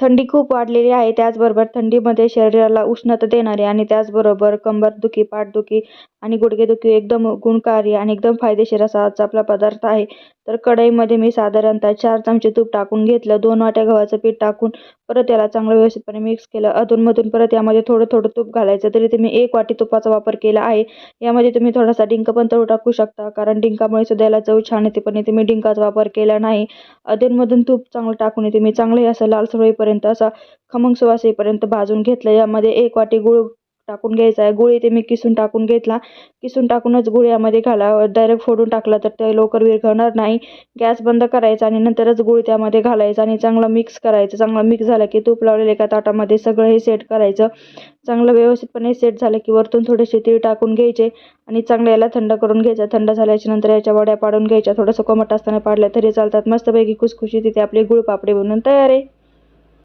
थंडी खूप वाढलेली आहे. त्याचबरोबर थंडीमध्ये शरीराला उष्णता देणारे आणि त्याचबरोबर कंबरदुखी पाठदुखी आणि गुडघेदुखी एकदम गुणकारी आणि एकदम फायदेशीर असा आजचा आपला पदार्थ आहे. तर कढईमध्ये मी साधारणतः चार चमचे तूप टाकून घेतलं. दोन वाट्या गव्हाचं पीठ टाकून परत याला चांगलं व्यवस्थितपणे मिक्स केलं. अधूनमधून परत यामध्ये थोडं थोडं तूप घालायचं. तरी तुम्ही एक वाटी तुपाचा वापर केला आहे. यामध्ये तुम्ही थोडासा डिंक पण तळू टाकू शकता. कारण डिंकामुळे सुद्धा याला चव छान येते पण इथे मी डिंकाचा वापर केला नाही. अधूनमधून तूप चांगलं टाकून येते मी चांगलंही असं लालसर होईपर्यंत असा खमंग सुवास येईपर्यंत भाजून घेतलं. यामध्ये एक वाटी गूळ टाकून घ्यायचा आहे. गुळ इथे मी किसून टाकून घेतला. किसून टाकूनच गुळ यामध्ये घाला. डायरेक्ट फोडून टाकला तर ते लवकर विरघळणार नाही. गॅस बंद करायचा आणि नंतरच गुळ त्यामध्ये घालायचा आणि चांगलं मिक्स करायचं. चांगलं मिक्स झालं की तूप लावलेलं एका ताटामध्ये सगळं हे सेट करायचं. चांगलं व्यवस्थितपणे सेट झालं की वरतून थोडेसे तीळ टाकून घ्यायचे आणि चांगलं याला थंड करून घ्यायचं. थंड झाल्याच्यानंतर याच्या वड्या पाडून घ्यायच्या. थोडंसं कोमट असताना पाडल्या तरी चालतात. मस्तपैकी खुसखुशीत तिथे आपली गुळ पापडे बनवून तयार आहे.